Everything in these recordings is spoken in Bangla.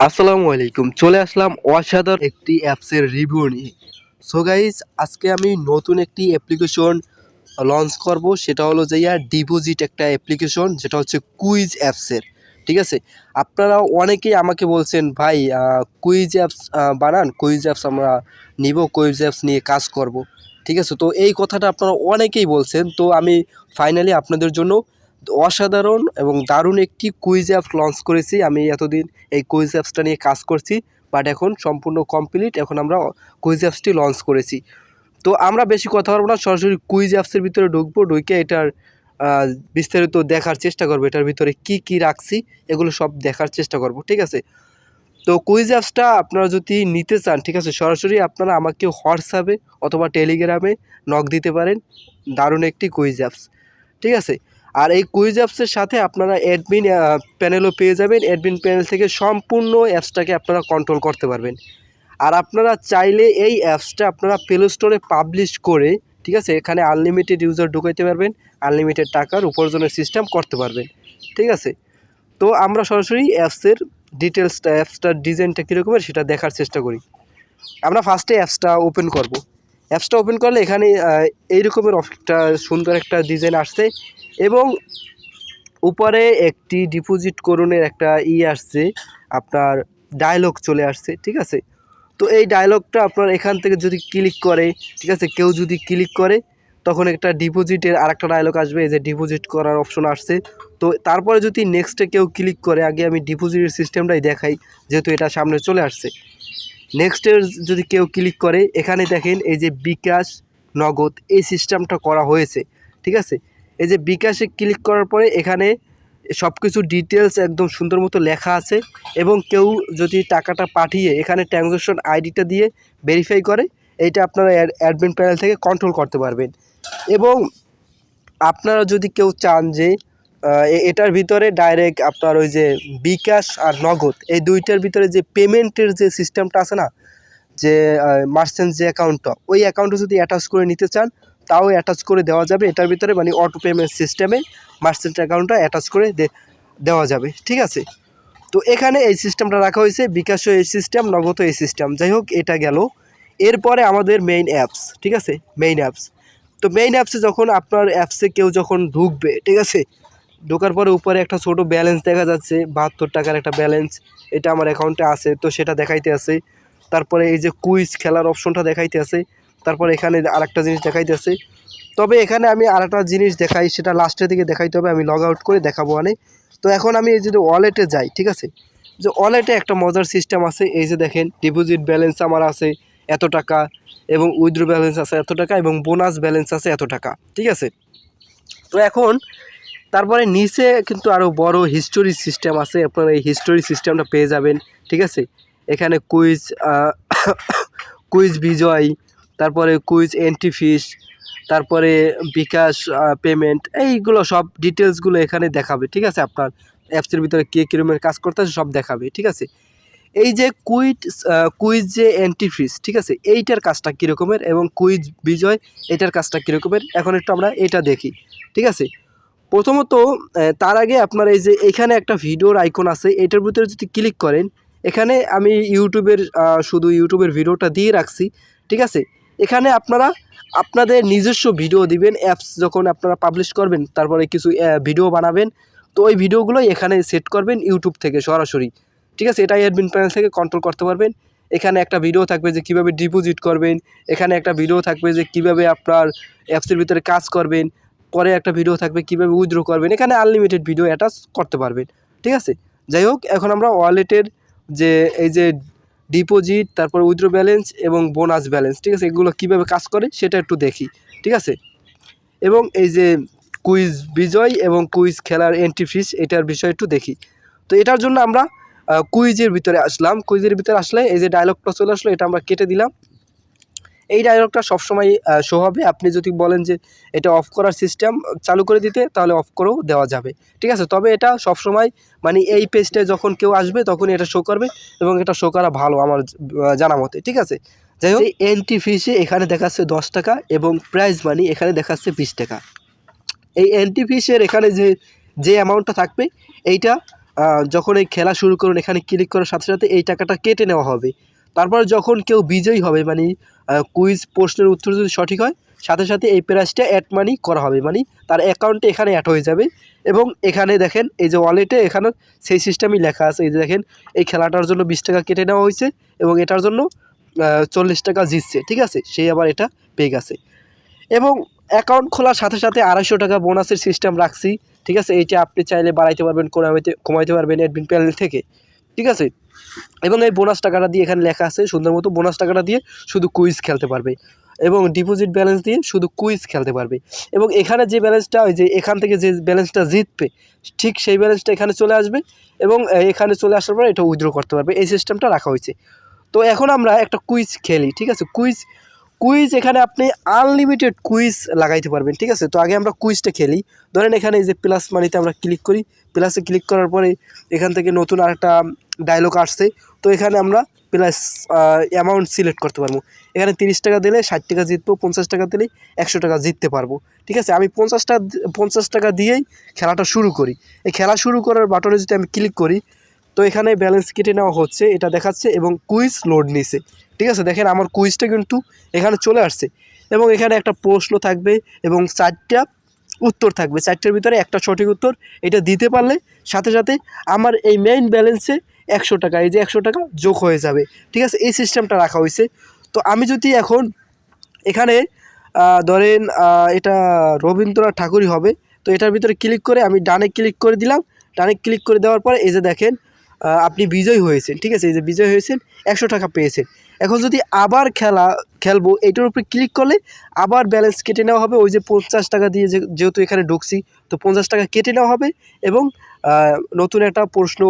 আসসালামু আলাইকুম, চলে আসলাম অসাধারণ একটি অ্যাপসের রিভিউ নিয়ে। সো গাইজ আজকে আমি নতুন একটি অ্যাপ্লিকেশন লঞ্চ করব, সেটা হলো যে ইয়ার ডিপোজিট একটা অ্যাপ্লিকেশন যেটা হচ্ছে কুইজ অ্যাপসের ঠিক আছে? আপনারা অনেকেই আমাকে বলছেন, ভাই কুইজ অ্যাপস বানান কুইজ অ্যাপস আমরা নিব কুইজ অ্যাপস নিয়ে কাজ করব। ঠিক আছে? তো এই কথাটা আপনারা অনেকেই বলছেন, তো আমি ফাইনালি আপনাদের জন্য অসাধারণ এবং দারুণ একটি কুইজ অ্যাপস লঞ্চ করেছি। আমি এতদিন এই কুইজ অ্যাপসটা নিয়ে কাজ করছি বাট এখন সম্পূর্ণ কমপ্লিট এখন আমরা কুইজ অ্যাপসটি লঞ্চ করেছি। তো আমরা বেশি কথা বলব না, সরাসরি কুইজ অ্যাপসের ভিতরে ঢুকবো, ঢুকে এটার বিস্তারিত দেখার চেষ্টা করব, এটার ভিতরে কি কি রাখছি, এগুলো সব দেখার চেষ্টা করব, ঠিক আছে? তো কুইজ অ্যাপসটা আপনারা যদি নিতে চান, ঠিক আছে, সরাসরি আপনারা আমাকে হোয়াটসঅ্যাপে অথবা টেলিগ্রামে নক দিতে পারেন। দারুণ একটি কুইজ অ্যাপস ঠিক আছে? আর এই কুইজ অ্যাপসের সাথে আপনারা অ্যাডমিন প্যানেলও পেয়ে যাবেন। অ্যাডমিন প্যানেল থেকে সম্পূর্ণ অ্যাপসটাকে আপনারা কন্ট্রোল করতে পারবেন। আর আপনারা চাইলে এই অ্যাপসটা আপনারা প্লে স্টোরে পাবলিশ করে, ঠিক আছে, এখানে আনলিমিটেড ইউজার ঢুকাইতে পারবেন আনলিমিটেড টাকার উপার্জনের সিস্টেম করতে পারবেন, ঠিক আছে? তো আমরা সরাসরি অ্যাপসের ডিটেলসটা অ্যাপসটার ডিজাইনটা কীরকমের সেটা দেখার চেষ্টা করি। আমরা ফার্স্টে অ্যাপসটা ওপেন করব। অ্যাপসটা ওপেন করলে এখানে আহ, এই রকমের একটা সুন্দর একটা ডিজাইন আসছে এবং উপরে একটি ডিপোজিট করণের একটা ই আসছে আপনার ডায়লগ চলে আসছে ঠিক আছে? তো এই ডায়লগটা আপনার এখান থেকে যদি ক্লিক করে ঠিক আছে? কেউ যদি ক্লিক করে তখন একটা ডিপোজিটের আরেকটা ডায়লগ আসবে যে ডিপোজিট করার অপশন আসছে। তো তারপরে যদি নেক্সটে কেউ ক্লিক করে আগে আমি ডিপোজিটের সিস্টেমটাই দেখাই যেহেতু এটা সামনে চলে আসছে। নেক্সটের যদি কেউ ক্লিক করে, এখানে দেখেন এই যে বিকাশ নগদ, এই সিস্টেমটা করা হয়েছে, ঠিক আছে? এই যে বিকাশে ক্লিক করার পরে এখানে সব কিছু ডিটেলস একদম সুন্দর মতো লেখা আছে এবং কেউ যদি টাকাটা পাঠিয়ে এখানে ট্রানজ্যাকশন আইডিটা দিয়ে ভেরিফাই করে, এইটা আপনারা অ্যাডমিন প্যানেল থেকে কন্ট্রোল করতে পারবেন। এবং আপনারা যদি কেউ চান যে এটার ভিতরে ডাইরেক্ট আপনার ওই যে বিকাশ আর নগদ, এই দুইটার ভিতরে যে পেমেন্টের যে সিস্টেমটা আছে না, যে মার্চেন্ট যে অ্যাকাউন্টটা ওই অ্যাকাউন্টে যদি অ্যাটাচ করে নিতে চান, তাও অ্যাটাচ করে দেওয়া যাবে। এটার ভিতরে মানে অটো পেমেন্ট সিস্টেমে মার্চেন্ট অ্যাকাউন্টটা অ্যাটাচ করে দেওয়া যাবে, ঠিক আছে? তো এখানে এই সিস্টেমটা রাখা হয়েছে, বিকাশও এই সিস্টেম নগদ এই সিস্টেম যাই হোক, এটা গেল। এরপরে আমাদের মেইন অ্যাপস ঠিক আছে? মেইন অ্যাপস তো মেইন অ্যাপসে যখন আপনার অ্যাপসে কেউ যখন ঢুকবে, ঠিক আছে? ঢোকার পরে উপরে একটা ছোট ব্যালেন্স দেখা যাচ্ছে, বাহাত্তর টাকার একটা ব্যালেন্স এটা আমার অ্যাকাউন্টে আছে, তো সেটা দেখাইতে আছে। তারপরে এই যে কুইজ খেলার অপশনটা দেখাইতে আছে, তারপরে এখানে আরেকটা জিনিস দেখাইতে আছে। তবে এখানে আমি আরেকটা জিনিস দেখাই, সেটা লাস্টের দিকে দেখাইতে হবে, আমি লগ আউট করে দেখাবো মানে তো এখন আমি এই যদি ওয়ালেটে যাই, ঠিক আছে? যে ওয়ালেটে একটা মজার সিস্টেম আছে, এই যে দেখেন ডিপোজিট ব্যালেন্স আমার আছে এত টাকা, এবং উইথড্র ব্যালেন্স আছে এত টাকা, এবং বোনাস ব্যালেন্স আছে এত টাকা, ঠিক আছে? তো এখন তারপরে নিচে কিন্তু আরও বড় হিস্টোরি সিস্টেম আছে। আপনারা এই হিস্টোরি সিস্টেমটা পেয়ে যাবেন, ঠিক আছে? এখানে কুইজ কুইজ বিজয়, তারপরে কুইজ এন্ট্রি ফিস তারপরে বিকাশ পেমেন্ট এইগুলো সব ডিটেলসগুলো এখানে দেখাবে, ঠিক আছে? আপনার অ্যাপসের ভিতরে কে কীরকমের কাজ করতেছে সব দেখাবে, ঠিক আছে? এই যে কুইট কুইজ যে এন্ট্রি ফিস ঠিক আছে? এইটার কাজটা কীরকমের এবং কুইজ বিজয়, এটার কাজটা কীরকমের এখন একটু আমরা এটা দেখি, ঠিক আছে? প্রথমত তার আগে আপনার এই যে এখানে একটা ভিডিওর আইকন আছে, এটার ভিতরে যদি ক্লিক করেন, এখানে আমি ইউটিউবের শুধু ইউটিউবের ভিডিওটা দিয়ে রাখছি, ঠিক আছে? এখানে আপনারা আপনাদের নিজস্ব ভিডিও দিবেন, অ্যাপস যখন আপনারা পাবলিশ করবেন, তারপরে কিছু ভিডিও বানাবেন, তো ওই ভিডিওগুলো এখানে সেট করবেন ইউটিউব থেকে সরাসরি, ঠিক আছে? এটা অ্যাডমিন প্যানেল থেকে কন্ট্রোল করতে পারবেন। এখানে একটা ভিডিও থাকবে যে কীভাবে ডিপোজিট করবেন, এখানে একটা ভিডিও থাকবে যে কীভাবে আপনার অ্যাপসের ভিতরে কাজ করবেন পরে একটা ভিডিও থাকবে, কীভাবে উইথড্র করবেন, এখানে আনলিমিটেড ভিডিও অ্যাটাচ করতে পারবেন, ঠিক আছে? যাই হোক, এখন আমরা ওয়ালেটের যে, এই যে ডিপোজিট তারপর উইথড্র ব্যালেন্স এবং বোনাস ব্যালেন্স ঠিক আছে? এগুলো কীভাবে কাজ করে সেটা একটু দেখি, ঠিক আছে? এবং এই যে কুইজ বিজয় এবং কুইজ খেলার এন্ট্রি ফিস এটার বিষয় একটু দেখি। তো এটার জন্য আমরা কুইজের ভিতরে আসলাম। কুইজের ভিতরে আসলে এই যে ডায়লগটা চলে আসলো, এটা আমরা কেটে দিলাম। এই ডায়লগটা সবসময় শো হবে। আপনি যদি বলেন যে এটা অফ করার সিস্টেম চালু করে দিতে তাহলে অফ করেও দেওয়া যাবে। ঠিক আছে? তবে এটা সবসময় মানে এই পেজটায় যখন কেউ আসবে তখন এটা শো করবে এবং এটা শো করা ভালো আমার জানা মতে। ঠিক আছে? যাই হোক এন্ট্রি ফিসে এখানে দেখাচ্ছে দশ টাকা এবং প্রাইজ মানি এখানে দেখাচ্ছে বিশ টাকা। এই এন্ট্রি ফিসের এখানে যে যে অ্যামাউন্টটা থাকবে এইটা যখন এই খেলা শুরু করুন এখানে ক্লিক করার সাথে সাথে এই টাকাটা কেটে নেওয়া হবে। তারপর যখন কেউ বিজয়ী হবে মানে কুইজ প্রশ্নের উত্তর যদি সঠিক হয়, সাথে সাথে এই প্রাইসটা অ্যাড মানি করা হবে। মানে তার অ্যাকাউন্টে এখানে অ্যাড হয়ে যাবে এবং এখানে দেখেন, এই যে ওয়ালেটে এখানে সেই সিস্টেমই লেখা আছে। এই যে দেখেন, এই খেলাটার জন্য বিশ টাকা কেটে নেওয়া হয়েছে এবং এটার জন্য চল্লিশ টাকা জিতছে। ঠিক আছে? সেই আবার এটা পেয়ে গেছে। এবং অ্যাকাউন্ট খোলার সাথে সাথে আড়াইশো টাকা বোনাসের সিস্টেম রাখছি। ঠিক আছে? এইটা আপনি চাইলে বাড়াইতে পারবেন, কমাইতে কমাইতে পারবেন অ্যাডমিন প্যানেল থেকে। ঠিক আছে? এবং এই বোনাস টাকাটা দিয়ে এখানে লেখা আছে, সুন্দর মতো বোনাস টাকাটা দিয়ে শুধু কুইজ খেলতে পারবে এবং ডিপোজিট ব্যালেন্স দিয়ে শুধু কুইজ খেলতে পারবে। এবং এখানে যে ব্যালেন্সটা হয় যে এখান থেকে যে ব্যালেন্সটা জিতবে, ঠিক সেই ব্যালেন্সটা এখানে চলে আসবে এবং এখানে চলে আসার পর এটা উইথড্র করতে পারবে। এই সিস্টেমটা রাখা হয়েছে। তো এখন আমরা একটা কুইজ খেলি, ঠিক আছে? কুইজ কুইজ এখানে আপনি আনলিমিটেড কুইজ লাগাইতে পারবেন, ঠিক আছে? তো আগে আমরা কুইজটা খেলি। ধরেন এখানে এই যে প্লাস মানিতে আমরা ক্লিক করি। প্লাসে ক্লিক করার পরে এখান থেকে নতুন আরেকটা ডায়লগ আসছে। তো এখানে আমরা প্লাস অ্যামাউন্ট সিলেক্ট করতে পারব। এখানে তিরিশ টাকা দিলে ষাট টাকা জিতবো, পঞ্চাশ টাকা দিলেই একশো টাকা জিততে পারব। ঠিক আছে? আমি পঞ্চাশ টাকা পঞ্চাশ টাকা দিয়েই খেলাটা শুরু করি। এই খেলা শুরু করার বাটনে যদি আমি ক্লিক করি তো এখানে ব্যালেন্স কেটে নেওয়া হচ্ছে, এটা দেখাচ্ছে এবং কুইজ লোড নিছে। ঠিক আছে, দেখেন আমার কুইজটা কিন্তু এখানে চলে আসছে এবং এখানে একটা প্রশ্ন থাকবে এবং চারটা উত্তর থাকবে। চারটের ভিতরে একটা সঠিক উত্তর, এটা দিতে পারলে সাথে সাথে আমার এই মেইন ব্যালেন্সে একশো টাকা, এই যে একশো টাকা যোগ হয়ে যাবে। ঠিক আছে, এই সিস্টেমটা রাখা হয়েছে। তো আমি যদি এখন এখানে ধরেন এটা রবীন্দ্রনাথ ঠাকুরই হবে, তো এটার ভিতরে ক্লিক করে আমি ডানে ক্লিক করে দিলাম। ডানে ক্লিক করে দেওয়ার পরে এই যে দেখেন আপনি বিজয় হয়েছেন, ঠিক আছে? এই যে বিজয় হয়েছেন, একশো টাকা পেয়েছেন। এখন যদি আবার খেলা, খেলব, এইটার উপরে ক্লিক করলে আবার ব্যালেন্স কেটে নেওয়া হবে। ওই যে পঞ্চাশ টাকা দিয়ে যেহেতু এখানে ঢুকছি, তো পঞ্চাশ টাকা কেটে নেওয়া হবে এবং নতুন একটা প্রশ্ন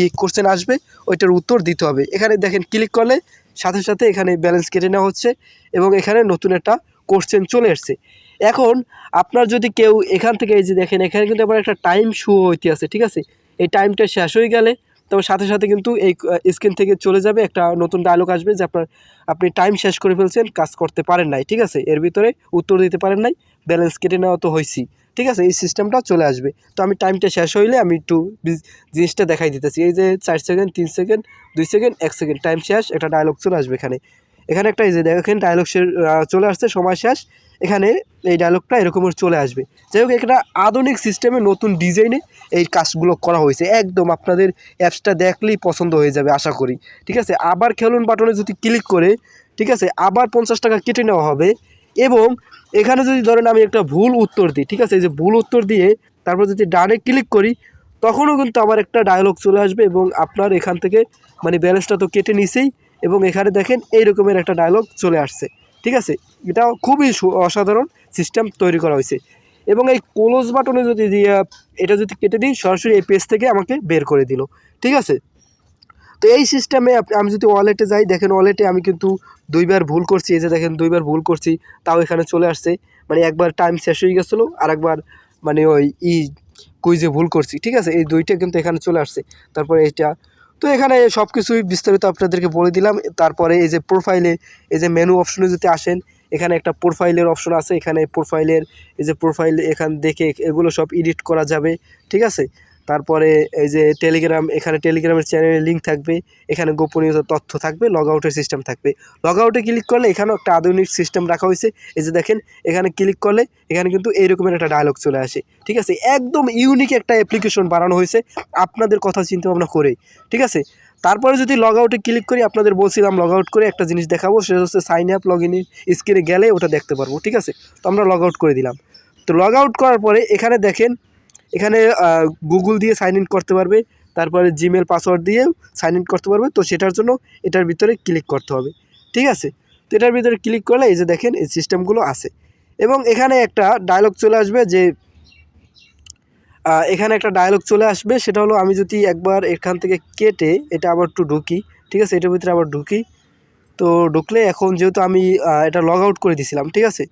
ই কোশ্চেন আসবে, ওইটার উত্তর দিতে হবে। এখানে দেখেন ক্লিক করলে সাথে সাথে এখানে ব্যালেন্স কেটে নেওয়া হচ্ছে এবং এখানে নতুন একটা কোশ্চেন চলে এসছে এখন আপনার যদি কেউ এখান থেকে এই যে দেখেন, এখানে কিন্তু আবার একটা টাইম শো হইতে আছে, ঠিক আছে? এই টাইমটা শেষ হয়ে গেলে তবে সাথে সাথে কিন্তু এই স্ক্রিন থেকে চলে যাবে একটা নতুন ডায়লগ আসবে যে আপনার, আপনি টাইম শেষ করে ফেলছেন, কাজ করতে পারেন নাই, ঠিক আছে? এর ভিতরে উত্তর দিতে পারেন নাই ব্যালেন্স কেটে নেওয়া তো হয়েছি ঠিক আছে? এই সিস্টেমটা চলে আসবে। তো আমি টাইমটা শেষ হইলে আমি একটু জিনিসটা দেখাই দিতেছি। এই যে চার সেকেন্ড তিন সেকেন্ড দুই সেকেন্ড এক সেকেন্ড টাইম শেষ, একটা ডায়লগ চলে আসবে এখানে। এখানে একটা এই যে দেখেন ডায়লগ চলে আসছে, সময় শেষ। এখানে এই ডায়লগটা এরকম চলে আসবে। যাই হোক, একটা আধুনিক সিস্টেমে নতুন ডিজাইনে এই কাজগুলো করা হয়েছে। একদম আপনাদের অ্যাপসটা দেখলেই পছন্দ হয়ে যাবে, আশা করি। ঠিক আছে? আবার খেলুন বাটনে যদি ক্লিক করে, ঠিক আছে? আবার পঞ্চাশ টাকা কেটে নেওয়া হবে এবং এখানে যদি ধরেন আমি একটা ভুল উত্তর দিই, ঠিক আছে? এই যে ভুল উত্তর দিয়ে তারপর যদি ডানে ক্লিক করি, তখনও কিন্তু আবার একটা ডায়লগ চলে আসবে এবং আপনার এখান থেকে মানে ব্যালেন্সটা তো কেটে নিছেই এবং এখানে দেখেন এই রকমের একটা ডায়লগ চলে আসছে। ঠিক আছে? এটা খুবই অসাধারণ সিস্টেম তৈরি করা হয়েছে। এবং এই ক্লোজ বাটনে যদি এটা যদি কেটে দিই, সরাসরি এই পেজ থেকে আমাকে বের করে দিল। ঠিক আছে? তো এই সিস্টেমে আমি যদি ওয়ালেটে যাই, দেখেন ওয়ালেটে আমি কিন্তু দুইবার ভুল করছি। এই যে দেখেন, দুইবার ভুল করছি, তাও এখানে চলে আসছে। মানে একবার টাইম শেষ হয়ে গেছিল আর একবার মানে ওই ই কুইজে ভুল করছি। ঠিক আছে? এই দুইটা কিন্তু এখানে চলে আসছে। তারপরে এটা তো এখানে সব কিছুই বিস্তারিত আপনাদেরকে বলে দিলাম। তারপরে এই যে প্রোফাইলে এই যে মেনু অপশনে যদি আসেন, এখানে একটা প্রোফাইলের অপশন আছে। এখানে প্রোফাইলের এই যে প্রোফাইল এখান দেখে এগুলো সব এডিট করা যাবে, ঠিক আছে? তারপরে এই যে টেলিগ্রাম এখানে টেলিগ্রামের চ্যানেলের লিঙ্ক থাকবে। এখানে গোপনীয়তা তথ্য থাকবে লগ আউটের সিস্টেম থাকবে। লগ আউটে ক্লিক করলে এখানেও একটা আধুনিক সিস্টেম রাখা হয়েছে। এই যে দেখেন, এখানে ক্লিক করলে এখানে কিন্তু এইরকমের একটা ডায়লগ চলে আসে। ঠিক আছে? একদম ইউনিক একটা অ্যাপ্লিকেশন বানানো হয়েছে আপনাদের কথা চিন্তা ভাবনা করে। ঠিক আছে? তারপরে যদি লগ আউটে ক্লিক করি, আপনাদের বলছিলাম লগ আউট করে একটা জিনিস দেখাবো, সেটা হচ্ছে সাইন আপ লগ ইনের স্ক্রিনে গেলে ওটা দেখতে পারব। ঠিক আছে? তো আমরা লগ আউট করে দিলাম। তো লগ আউট করার পরে এখানে দেখেন এখানে গুগল দিয়ে সাইন ইন করতে পারবে, তারপরে জিমেল পাসওয়ার্ড দিয়ে সাইন ইন করতে পারবে, তো সেটার জন্য এটার ভিতরে ক্লিক করতে হবে, ঠিক আছে? তো এটার ভিতরে ক্লিক করলে এই যে দেখেন, এই সিস্টেমগুলো আছে। এবং এখানে একটা ডায়লগ চলে আসবে যে এখানে একটা ডায়লগ চলে আসবে, সেটা হলো আমি যদি একবার এখান থেকে কেটে এটা আবার একটু ঢুকি, ঠিক আছে? এটার ভিতরে আবার ঢুকি, তো ঢুকলে এখন যেহেতু আমি এটা লগ আউট করে দিছিলাম, ঠিক আছে?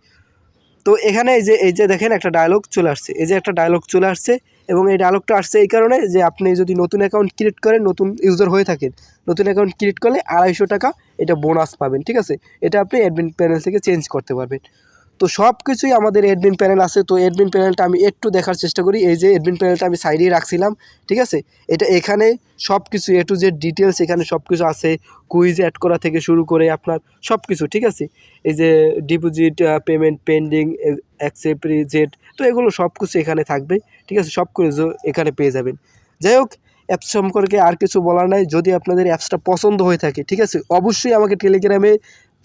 তো এখানে এই যে এই যে দেখেন একটা ডায়লগ চলে আসছে। এই যে একটা ডায়লগ চলে আসছে এবং এই ডায়লগটা আসছে এই কারণে যে আপনি যদি নতুন অ্যাকাউন্ট ক্রিয়েট করেন, নতুন ইউজার হয়ে থাকেন, নতুন অ্যাকাউন্ট ক্রিয়েট করলে আড়াইশো টাকা এটা বোনাস পাবেন, ঠিক আছে? এটা আপনি অ্যাডমিন প্যানেল থেকে চেঞ্জ করতে পারবেন। তো সব কিছুই আমাদের এডমিন প্যানেল আছে। তো এডমিন প্যানেলটা আমি একটু দেখার চেষ্টা করি। এই যে এডমিন প্যানেলটা আমি সাইডেই রাখছিলাম, ঠিক আছে? এটা এখানে সব কিছু এ টু জেড ডিটেলস এখানে সব কিছু আছে। কুইজ অ্যাড করা থেকে শুরু করে আপনার সব কিছু ঠিক আছে? এই যে deposit payment pending accept reject তো এগুলো সব কিছু এখানে থাকবে, ঠিক আছে? সব কিছু এখানে পেয়ে যাবেন। যাই হোক অ্যাপস সম্পর্কে আর কিছু বলার নাই। যদি আপনাদের অ্যাপসটা পছন্দ হয়ে থাকে, ঠিক আছে? অবশ্যই আমাকে টেলিগ্রামে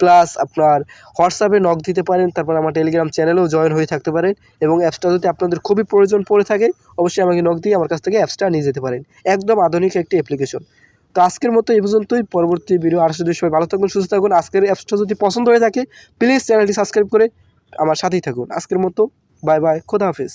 প্লাস আপনার হোয়াটসঅ্যাপে নক দিতে পারেন, তারপর আমার টেলিগ্রাম চ্যানেলেও জয়েন হয়ে থাকতে পারেন এবং অ্যাপসটা যদি আপনাদের খুবই প্রয়োজন পড়ে থাকে, অবশ্যই আমাকে নক দিয়ে আমার কাছ থেকে অ্যাপসটা নিয়ে যেতে পারেন। একদম আধুনিক একটি অ্যাপ্লিকেশন তো আজকের মতো এই পর্যন্তই। পরবর্তী ভিডিও আর যদি সবাই ভালো থাকুন, সুস্থ থাকুন। আজকের অ্যাপসটা যদি পছন্দ হয়ে থাকে প্লিজ চ্যানেলটি সাবস্ক্রাইব করে আমার সাথেই থাকুন। আজকের মতো বাই বাই খোদা হাফিজ।